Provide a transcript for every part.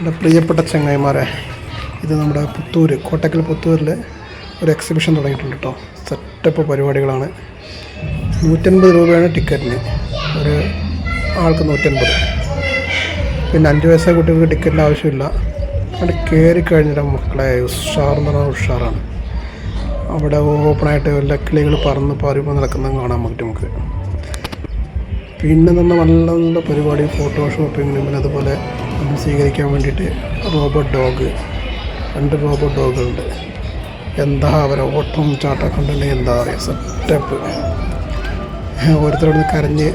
എന്റെ പ്രിയപ്പെട്ട ചങ്ങായിമാരെ ഇത് നമ്മുടെ പുത്തൂർ കോട്ടക്കൽ പുത്തൂരിൽ ഒരു എക്സിബിഷൻ തുടങ്ങിയിട്ടുണ്ട് കേട്ടോ സെറ്റപ്പ് പരിപാടികളാണ്. നൂറ്റൻപത് രൂപയാണ് ടിക്കറ്റിന്. ഒരു ആൾക്ക് നൂറ്റൻപത്. പിന്നെ അഞ്ച് വയസ്സായ കുട്ടികൾക്ക് ടിക്കറ്റിന്റെ ആവശ്യമില്ല. അവിടെ കയറി കഴിഞ്ഞിട്ട് മക്കളെ ഉഷാറെന്ന് പറഞ്ഞാൽ ഉഷാറാണ്. അവിടെ ഓപ്പണായിട്ട് വല്ല കിളികൾ പറന്ന് പാറിപ്പോൾ നടക്കുന്നതും കാണാൻ പറ്റും നമുക്ക് പിന്നെ തന്നെ നല്ല നല്ല പരിപാടി ഫോട്ടോഷോപ്പിങ്ങിനും പിന്നെ അതുപോലെ നമ്മൾ സ്വീകരിക്കാൻ വേണ്ടിയിട്ട് റോബോട്ട് ഡോഗ് രണ്ട് റോബോട്ട് ഡോഗുണ്ട് എന്താ അവരെ ഓട്ടം ചാട്ടമൊക്കെ ഉണ്ടെങ്കിൽ എന്താ പറയുക സെറ്റപ്പ് ഓരോരുത്തരോട് കരഞ്ഞ്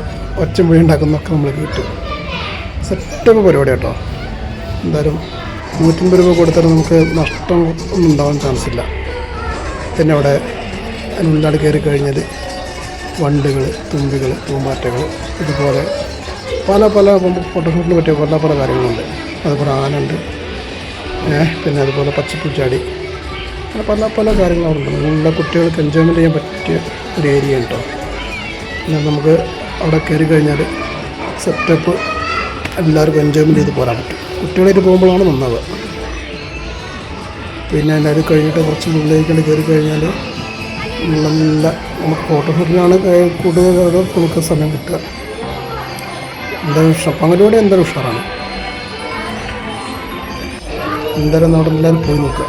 ഒച്ച മുഴി ഉണ്ടാക്കുന്നൊക്കെ നമ്മൾ കിട്ടും. സെറ്റപ്പ് പരിപാടി കേട്ടോ. എന്തായാലും നൂറ്റമ്പത് രൂപ കൊടുത്താൽ നമുക്ക് നഷ്ടം ഒന്നും ഉണ്ടാവാൻ ചാൻസ് ഇല്ല. പിന്നെ അവിടെ അതിനുള്ളിലാണ് കയറി കഴിഞ്ഞാൽ വണ്ടുകൾ തുമ്പികൾ പൂമ്പാറ്റകൾ ഇതുപോലെ പല പല ഫോട്ടോഷൂട്ടിന് പറ്റിയ പല പല കാര്യങ്ങളുണ്ട്. അതുപോലെ ആനുണ്ട് പിന്നെ അതുപോലെ പച്ചപ്പൂച്ചാടി. അങ്ങനെ പല പല കാര്യങ്ങളുണ്ട്. നല്ല കുട്ടികൾക്ക് എൻജോയ്മെന്റ് ചെയ്യാൻ പറ്റിയ ഒരു ഏരിയ കേട്ടോ പിന്നെ നമുക്ക് അവിടെ കയറി കഴിഞ്ഞാൽ സെറ്റപ്പ് എല്ലാവർക്കും എൻജോയ്മെന്റ് ചെയ്ത് പോരാൻ പറ്റും. കുട്ടികളായിട്ട് പോകുമ്പോഴാണ് നന്നാവുക. പിന്നെ എല്ലാവരും കഴിഞ്ഞിട്ട് കുറച്ച് മുകളിലേക്കാണ് കയറി കഴിഞ്ഞാൽ നല്ല നമുക്ക് ഫോട്ടോഷൂട്ടിനാണ് കൂടുതൽ നമുക്ക് സമയം കിട്ടുക. എന്തായാലും ഉഷാർ പങ്കലോടെ എന്തായാലും ഉഷാറാണ്. എന്തായാലും അവിടെ എല്ലാവരും പോയി നോക്കുക.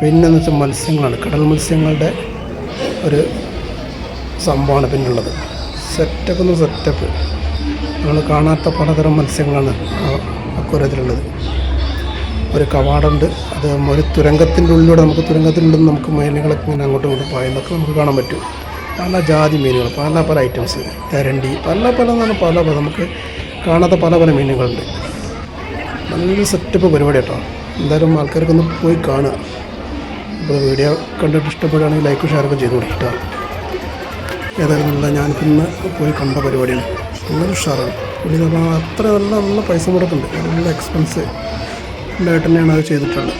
പിന്നെന്ന് വെച്ചാൽ മത്സ്യങ്ങളാണ്. കടൽ മത്സ്യങ്ങളുടെ ഒരു സംഭവമാണ് പിന്നുള്ളത്. സെറ്റപ്പ് എന്ന് സെറ്റപ്പ് നമ്മൾ കാണാത്ത പലതരം മത്സ്യങ്ങളാണ് അക്വരത്തിലുള്ളത് ഒരു കവാടമുണ്ട്. അത് ഒരു തുരങ്കത്തിന്റെ ഉള്ളിലൂടെ നമുക്ക് തുരങ്കത്തിന്റെ ഉള്ളിൽ നമുക്ക് മീനുകളൊക്കെ ഇങ്ങനെ അങ്ങോട്ടും ഇങ്ങോട്ടും പായുന്നൊക്കെ നമുക്ക് കാണാൻ പറ്റും. പല ജാതി മീനുകൾ പല പല ഐറ്റംസ് തെരണ്ടി പല പല എന്നാണ് പല പല നമുക്ക് കാണാത്ത പല പല മീനുകളുണ്ട്. നല്ല സെറ്റപ്പ് പരിപാടി കേട്ടോ എന്തായാലും ആൾക്കാർക്കൊന്ന് പോയി കാണുക. അപ്പോൾ വീഡിയോ കണ്ടിട്ട് ഇഷ്ടപ്പെടുകയാണെങ്കിൽ ലൈക്ക് ഷെയറൊക്കെ ചെയ്ത് കൊടുക്കുക ഏതായാലും നല്ല ഞാനിന്ന് പോയി കണ്ട പരിപാടിയാണ്. നല്ല ഉഷാറാണ്. പുള്ളി അത്ര നല്ല നല്ല പൈസ മുടക്കുന്നുണ്ട് നല്ല എക്സ്പെൻസ് ഉണ്ടായിട്ട് തന്നെയാണ് അത് ചെയ്തിട്ടുള്ളത്.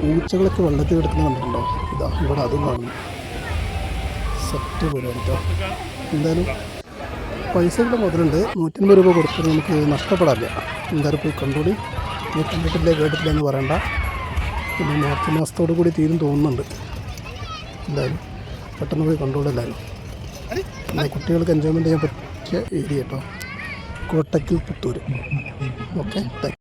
പൂച്ചകളൊക്കെ വെള്ളത്തിൽ കിടക്കുന്ന കണ്ടിട്ടുണ്ടോ? ഇതാ ഇവിടെ അതും കാണുന്നു. സെറ്റ് പരിപാടി കേട്ടോ എന്തായാലും പൈസയുടെ മുതലുണ്ട്. നൂറ്റൻപത് രൂപ കൊടുത്താൽ നമുക്ക് നഷ്ടപ്പെടാറില്ല. എന്തായാലും പോയി കണ്ടുകൂടി നീ കണ്ടിട്ടില്ല കേട്ടിട്ടില്ല എന്ന് പറയണ്ട. പിന്നെ മാർച്ച് മാസത്തോടു കൂടി തീരും തോന്നുന്നുണ്ട്. എന്തായാലും പെട്ടെന്ന് പോയി കണ്ടോളൂ എല്ലാവരും. പിന്നെ കുട്ടികൾക്ക് എൻജോയ്മെന്റ് ചെയ്യാൻ പറ്റിയ ഏരിയ കേട്ടോ. കോട്ടയ്ക്ക് പുത്തൂർ ഓക്കെ താങ്ക്